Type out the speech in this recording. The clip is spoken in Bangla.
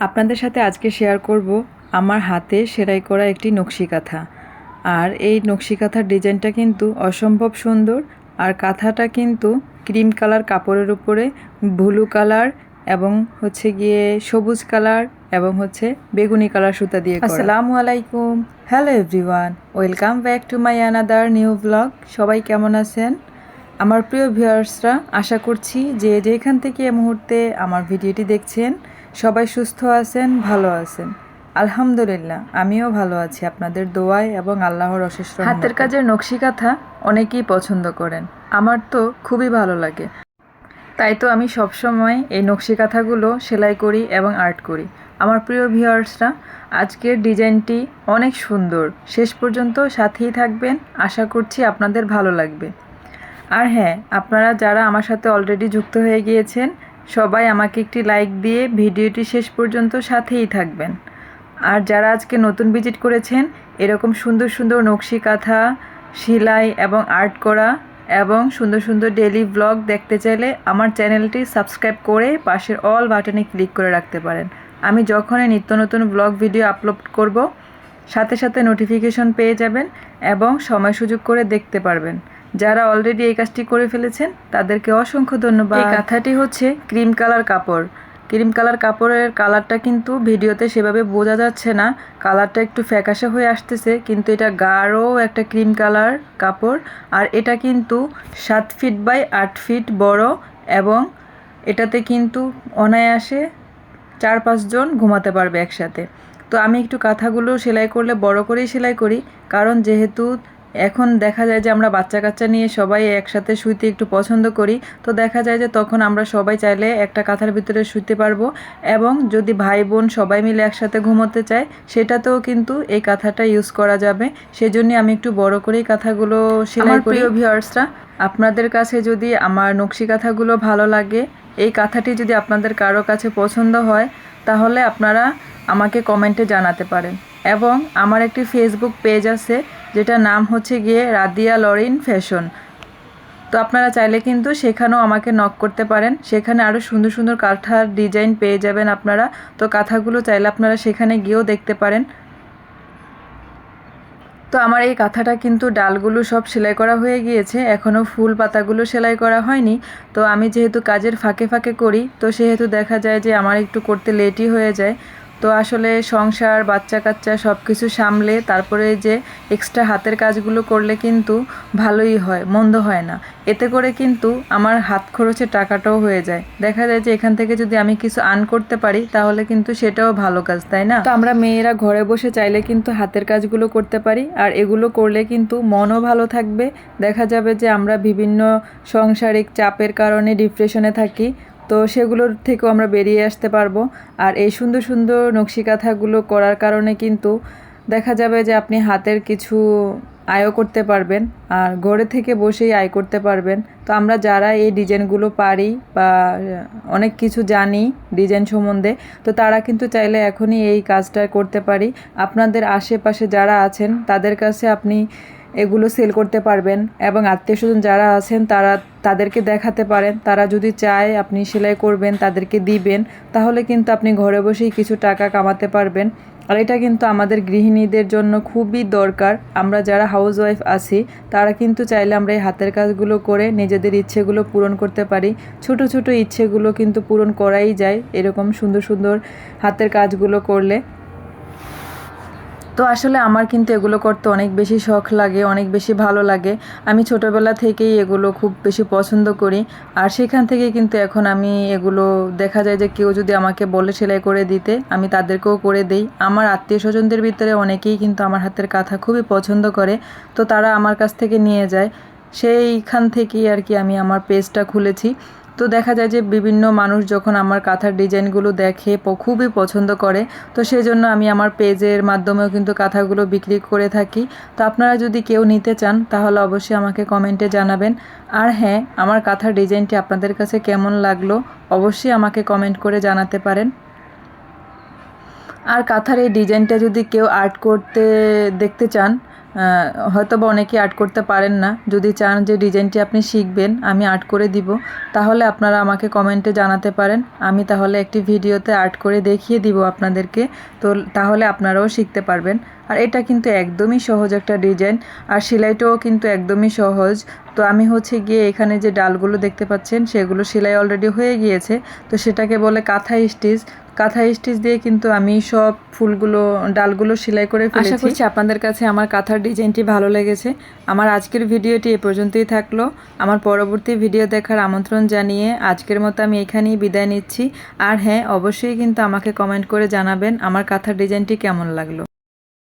আপনাদের সাথে আজকে শেয়ার করব আমার হাতে সেলাই করা একটি নকশি কাঁথা আর এই নকশি কাঁথার ডিজাইনটা কিন্তু অসম্ভব সুন্দর। আর কাঁথাটা কিন্তু ক্রিম কালার কাপড়ের উপরে ব্লু কালার এবং হচ্ছে গিয়ে সবুজ কালার এবং হচ্ছে বেগুনি কালার সুতা দিয়ে। আসসালামু আলাইকুম। Hello everyone welcome back to my another new blog সবাই কেমন আছেন? আমার প্রিয় ভিউয়ার্সরা আশা করছি যে যেখান থেকে এই মুহূর্তে আমার ভিডিওটি দেখছেন সবাই সুস্থ আছেন, ভালো আছেন। আলহামদুলিল্লাহ, আমিও ভালো আছি। আপনাদের দোয়ায় এবং আল্লাহর অশেষ হাতের কাজের নকশি কাঁথা অনেকেই পছন্দ করেন। আমার তো খুবই ভালো লাগে। তাই তো আমি সবসময় এই নকশি কাঁথাগুলো সেলাই করি এবং আর্ট করি। আমার প্রিয় ভিউয়ার্সরা, আজকের ডিজাইনটি অনেক সুন্দর। শেষ পর্যন্ত সাথেই থাকবেন। আশা করছি আপনাদের ভালো লাগবে। আর হ্যাঁ আপনারা যারা আমার সাথে অলরেডি যুক্ত হয়ে গিয়েছেন সবাই আমাকে একটি লাইক দিয়ে ভিডিওটি শেষ পর্যন্ত সাথেই থাকবেন। আর যারা আজকে নতুন ভিজিট করেছেন, এরকম সুন্দর সুন্দর নকশি কাঁথা সেলাই এবং আর্ট করা এবং সুন্দর সুন্দর ডেলি ব্লগ দেখতে চাইলে আমার চ্যানেলটি সাবস্ক্রাইব করে পাশের অল বাটনে ক্লিক করে রাখতে পারেন। আমি যখনই নিত্য নতুন ব্লগ ভিডিও আপলোড করব, সাথে সাথে নোটিফিকেশন পেয়ে যাবেন এবং সময় সুযোগ করে দেখতে পারবেন। যারা অলরেডি এই কাজটি করে ফেলেছেন, তাদেরকে অসংখ্য ধন্যবাদ। এই কাঁথাটি হচ্ছে ক্রিম কালার কাপড়। ক্রিম কালার কাপড়ের কালারটা কিন্তু ভিডিওতে সেভাবে বোঝা যাচ্ছে না। কালারটা একটু ফ্যাকাশে হয়ে আসতেছে, কিন্তু এটা গাঢ় একটা ক্রিম কালার কাপড়। আর এটা কিন্তু সাত ফিট বাই আট ফিট বড় এবং এটাতে কিন্তু অনায়াসে চার পাঁচজন ঘুমাতে পারবে একসাথে। তো আমি একটু কাঁথাগুলো সেলাই করলে, বড় করেই সেলাই করি। কারণ যেহেতু এখন দেখা যায় যে আমরা বাচ্চা কাচ্চা নিয়ে সবাই একসাথে শুইতে একটু পছন্দ করি তো দেখা যায় যে তখন আমরা সবাই চাইলে একটা কাঁথার ভিতরে শুইতে পারব এবং যদি ভাই বোন সবাই মিলে একসাথে ঘুমোতে চায় সেটাতেও কিন্তু এই কাঁথাটা ইউজ করা যাবে। সেজন্য আমি একটু বড় করেই কাঁথাগুলো সেলাই করি। ভিউয়ার্সরা আপনাদের কাছে যদি আমার নকশি কাঁথাগুলো ভালো লাগে এই কাঁথাটি যদি আপনাদের কারও কাছে পছন্দ হয় তাহলে আপনারা আমাকে কমেন্টে জানাতে পারেন। এবং আমার একটি ফেসবুক পেজ আছে যেটা নাম হচ্ছে গিয়ে রাদিয়া লরিন ফ্যাশন। তো আপনারা চাইলে কিন্তু সেখানেও আমাকে নক করতে পারেন। সেখানে আরও সুন্দর সুন্দর কাঁথার ডিজাইন পেয়ে যাবেন আপনারা। তো কাঁথাগুলো চাইলে আপনারা সেখানে গিয়েও দেখতে পারেন। তো আমার এই কাঁথাটা কিন্তু ডালগুলো সব সেলাই করা হয়ে গিয়েছে। এখনও ফুল পাতাগুলো সেলাই করা হয়নি। তো আমি যেহেতু কাজের ফাঁকে ফাঁকে করি, তো সেহেতু দেখা যায় যে আমার একটু করতে লেটই হয়ে যায়। তো আসলে সংসার বাচ্চা কাচ্চা সব কিছু সামলে তারপরে যে এক্সট্রা হাতের কাজগুলো করলে কিন্তু ভালোই হয়, মন্দ হয় না। এতে করে কিন্তু আমার হাত খরচের টাকাটাও হয়ে যায়। দেখা যায় যে এখান থেকে যদি আমি কিছু আর্ন করতে পারি, তাহলে কিন্তু সেটাও ভালো কাজ, তাই না? তো আমরা মেয়েরা ঘরে বসে চাইলে কিন্তু হাতের কাজগুলো করতে পারি, আর এগুলো করলে কিন্তু মনও ভালো থাকবে। দেখা যাবে যে আমরা বিভিন্ন সাংসারিক চাপের কারণে ডিপ্রেশনে থাকি তো সেগুলোর থেকেও আমরা বেরিয়ে আসতে পারব। আর এই সুন্দর সুন্দর নকশি কাঁথাগুলো করার কারণে কিন্তু দেখা যাবে যে আপনি হাতের কিছু আয়ও করতে পারবেন আর ঘরে থেকে বসেই আয় করতে পারবেন। তো আমরা যারা এই ডিজাইনগুলো পারি বা অনেক কিছু জানি ডিজাইন সম্বন্ধে, তো তারা কিন্তু চাইলে এখনই এই কাজটা করতে পারি। আপনাদের আশেপাশে যারা আছেন, তাদের কাছে আপনি এগুলো সেল করতে পারবেন এবং আত্মীয় স্বজন যারা আছেন তারা তাদেরকে দেখাতে পারেন। তারা যদি চায় আপনি সেলাই করবেন, তাদেরকে দিবেন, তাহলে কিন্তু আপনি ঘরে বসেই কিছু টাকা কামাতে পারবেন। আর এটা কিন্তু আমাদের গৃহিণীদের জন্য খুবই দরকার। আমরা যারা হাউস ওয়াইফ আছি, তারা কিন্তু চাইলে আমরা এই হাতের কাজগুলো করে নিজেদের ইচ্ছেগুলো পূরণ করতে পারি। ছোট ছোট ইচ্ছেগুলো কিন্তু পূরণ করাই যায় এরকম সুন্দর সুন্দর হাতের কাজগুলো করলে। তো আসলে আমার কিন্তু এগুলো করতে অনেক বেশি শখ লাগে, অনেক বেশি ভালো লাগে। আমি ছোটোবেলা থেকেই এগুলো খুব বেশি পছন্দ করি। আর সেখান থেকে কিন্তু এখন আমি এগুলো দেখা যায় যে কেউ যদি আমাকে বলে সেলাই করে দিতে, আমি তাদেরকেও করে দেই। আমার আত্মীয় স্বজনদের ভিতরে অনেকেই কিন্তু আমার হাতের কাঁথা খুবই পছন্দ করে। তো তারা আমার কাছ থেকে নিয়ে যায়। সেইখান থেকেই আর কি আমি আমার পেজটা খুলেছি। তো দেখা যায় যে বিভিন্ন মানুষ যখন আমার কাঁথার ডিজাইনগুলো দেখে খুবই পছন্দ করে, তো সেই জন্য আমি আমার পেজের মাধ্যমেও কিন্তু কাঁথাগুলো বিক্রি করে থাকি। তো আপনারা যদি কেউ নিতে চান, তাহলে অবশ্যই আমাকে কমেন্টে জানাবেন। আর হ্যাঁ আমার কাঁথার ডিজাইনটি আপনাদের কাছে কেমন লাগল, অবশ্যই আমাকে কমেন্ট করে জানাতে পারেন। আর কাঁথার এই ডিজাইনটা যদি কেউ আর্ট করতে দেখতে চান হয়তো বা অনেকে আর্ট করতে পারেন না। যদি চান যে ডিজাইনটি আপনি শিখবেন, আমি আর্ট করে দিব। তাহলে আপনারা আমাকে কমেন্টে জানাতে পারেন। আমি তাহলে একটি ভিডিওতে আর্ট করে দেখিয়ে দিব আপনাদেরকে। তো তাহলে আপনারাও শিখতে পারবেন। আর এটা কিন্তু একদমই সহজ একটা ডিজাইন। আর সেলাইটাও কিন্তু একদমই সহজ। তো আমি হচ্ছে গিয়ে এখানে যে ডালগুলো দেখতে পাচ্ছেন, সেগুলো সেলাই অলরেডি হয়ে গিয়েছে। তো সেটাকে বলে কাঁথা স্টিচ কাঁথা স্টিচ দিয়ে কিন্তু আমি সব ফুলগুলো ডালগুলো সেলাই করে আশা করছি আপনাদের কাছে আমার কাঁথার ডিজাইনটি ভালো লেগেছে। আমার আজকের ভিডিওটি এ পর্যন্তই থাকল। আমার পরবর্তী ভিডিও দেখার আমন্ত্রণ জানিয়ে আজকের মতো আমি এখানেই বিদায় নিচ্ছি। আর হ্যাঁ অবশ্যই কিন্তু আমাকে কমেন্ট করে জানাবেন আমার কাঁথার ডিজাইনটি কেমন লাগল।